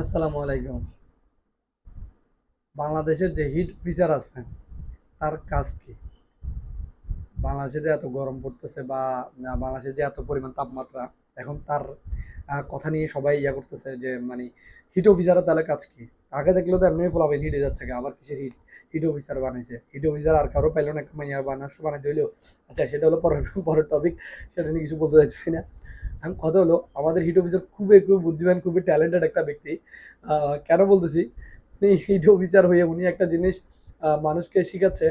আসসালামু আলাইকুম। বাংলাদেশের যে হিট ফিচার আছে, তার কাজ কি? বাংলাদেশে যে এত গরম পড়তেছে বা বাংলাদেশে যে এত পরিমাণ তাপমাত্রা, এখন তার কথা নিয়ে সবাই ইয়া করতেছে যে মানে হিট অফিসারের তাহলে কাজ কি? আগে দেখলেও তো এমনি ফলাবেন হিটে যাচ্ছে আবার কিসের হিট হিট অফিসার বানাইছে। হিট অফিসার আর কারও পাইলো না মাইয়ার বানাস, বানাইতে হইলেও আচ্ছা সেটা হলো পরের পরের টপিক সেটা নিয়ে কিছু বলতে চাইতেছি না। এখন কথা হলো, আমাদের হিট অফিসার খুবই খুবই বুদ্ধিমান, খুবই ট্যালেন্টেড একটা ব্যক্তি। কেন বলতেছি? হিট অফিসার হয়ে উনি একটা জিনিস মানুষকে শিখাচ্ছে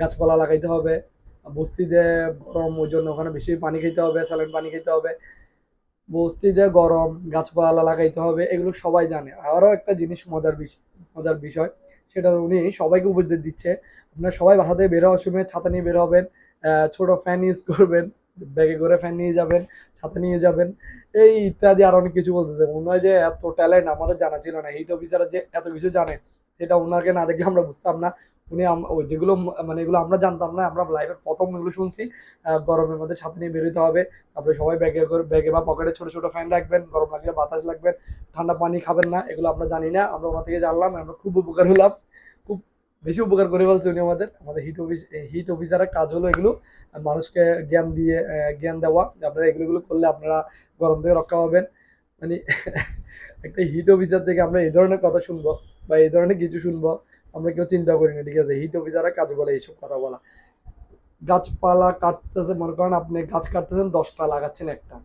গাছপালা লাগাইতে হবে, বস্তিতে গরম, ওই জন্য ওখানে বেশি পানি খেতে হবে, স্যালাইন পানি খেতে হবে। বস্তিতে গরম, গাছপালা লাগাইতে হবে, এগুলো সবাই জানে। আরও একটা জিনিস মজার বিষয় মজার বিষয়, সেটা উনি সবাইকে উপদেশ দিচ্ছে, আপনারা সবাই বাসা থেকে বের হওয়ার সময় ছাতা নিয়ে বের হবেন ছোট ফ্যান ইউজ করবেন ব্যাগে করে ফ্যান নিয়ে যাবেন ছাতা নিয়ে যাবেন। এই ইত্যাদি আর অনেক কিছু বলতেছে মনে হয় যে এত ট্যালেন্ট আমাদের জানা ছিল না। হিট অফিসার যে এত কিছু জানে, সেটা ওনাকে না দেখলে আমরা বুঝতাম না। উনি ওই যেগুলো মানে এগুলো আমরা জানতাম না, আমরা লাইফের প্রথম এগুলো শুনছি। গরমের মধ্যে ছাতা নিয়ে বেরোতে হবে। তারপরে সবাই ব্যাগে করে ব্যাগে বা পকেটে ছোটো ছোটো ফ্যান রাখবেন। গরম লাগলে বাতাস লাগবেন ঠান্ডা পানি খাবেন না, এগুলো আমরা জানি না। আমরা ওনার থেকে জানলাম, আমরা খুব উপকার হলাম। বেশি উপকার করে ফেলছে উনি আমাদের। আমাদের হিট অফিস হিট অফিসারের কাজ হলো এগুলো মানুষকে জ্ঞান দিয়ে জ্ঞান দেওয়া। আপনারা এগুলো এগুলো করলে আপনারা গরম থেকে রক্ষা পাবেন। মানে একটা হিট অফিসার থেকে আমরা এই ধরনের কথা শুনব, বা এই ধরনের কিছু শুনব, আমরা কেউ চিন্তা করি না, ঠিক আছে? হিট অফিসারের কাজ বলে এইসব কথা বলা। গাছপালা কাটতেছে, মনে করেন আপনি গাছ কাটতেছেন, দশটা লাগাচ্ছেন একটা।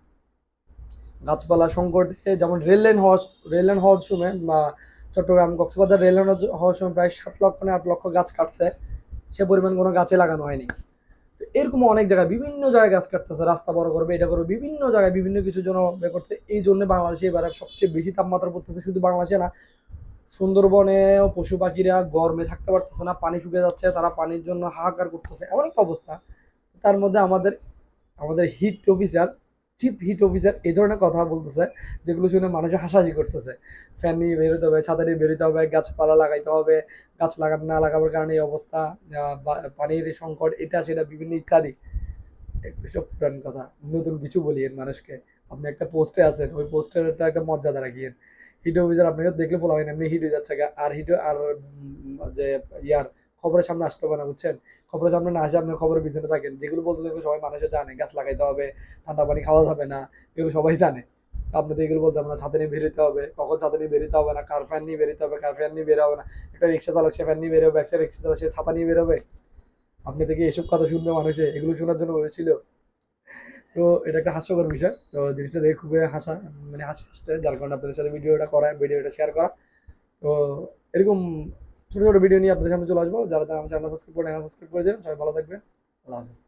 গাছপালা সংকটে, যেমন রেল লাইন হওয়া রেল লাইন হওয়ার সময়, বা চট্টগ্রাম কক্সবাজার রেল হওয়ার সময় প্রায় সাত লক্ষ না আট লক্ষ গাছ কাটছে। সে পরিমাণ কোনো গাছে লাগানো হয়নি। তো এরকম অনেক জায়গায় বিভিন্ন জায়গায় গাছ কাটতেছে, রাস্তা বড় করবে, এটা করবে, বিভিন্ন জায়গায় বিভিন্ন কিছুর জন্য ব্যয় করছে। এই জন্য বাংলাদেশে এবারে সবচেয়ে বেশি তাপমাত্রা পড়তেছে শুধু বাংলাদেশে না। সুন্দরবনেও পশু পাখিরা গরমে থাকতে পারতেছে না, পানি শুকিয়ে যাচ্ছে, তারা পানির জন্য হাহাকার করতেছে। এমন একটা অবস্থা। তার মধ্যে আমাদের আমাদের heat officer chief heat officer এই ধরনের কথা বলতেছে, যেগুলো শুনে মানুষ হাসাহাসি করতেছে। ফ্যান নিয়ে বেরোতে হবে, ছাতা নিয়ে বেরোতে হবে, গাছপালা লাগাইতে হবে, গাছ লাগানো না লাগাবার কারণে এই অবস্থা পানির সংকট, এটা সেটা বিভিন্ন ইত্যাদি। এসব পুরান কথা, নতুন কিছু বলিয়েন মানুষকে। আপনি একটা পোস্টে আছেন, ওই পোস্টের একটা মর্যাদা রাখিয়েন। হিট অফিসার আপনাকে দেখলে বলা হয় না, এমনি হিট হয়ে যাচ্ছে আর হিট আর যে, ইয়ার খবরের সামনে আসতে হবে না, বুঝছেন? খবরের সামনে না আসে আপনি খবরের পিছনে থাকেন। যেগুলো বলতে থাকলে সবাই মানুষে জানে গাছ লাগাইতে হবে, ঠান্ডা পানি খাওয়া যাবে না, এগুলো সবাই জানে। আপনি এগুলো বলতে হবে না ছাতা নিয়ে বেরোতে হবে, কখন ছাতা নিয়ে বেরোতে হবে না, কার ফ্যান নিয়ে বেরোতে হবে, কার ফ্যান নিয়ে বেরো হবে না, একটা রিক্সা চালক সে ফ্যান নিয়ে বেরোবে একটা রিক্সা চালক সে ছাতা নিয়ে বেরোবে আপনি থেকে এসব কথা শুনবে মানুষে, এগুলো শোনার জন্য বলেছিল। তো এটা একটা হাস্যকর বিষয়। তো জিনিসটা দেখে খুবই হাসা মানে হাসি যার কারণে আপনাদের সাথে ভিডিওটা করা, ভিডিওটা শেয়ার করা। তো এরকম ছোটো ছোটো ভিডিও নিয়ে আপনাদের সামনে চলে আসব। যারা যারা আমার চ্যানেল সাবস্ক্রাইব করে সাবস্ক্রাইব করে দেবেন। সবাই ভালো থাকবেন। আল্লাহ হাফিজ।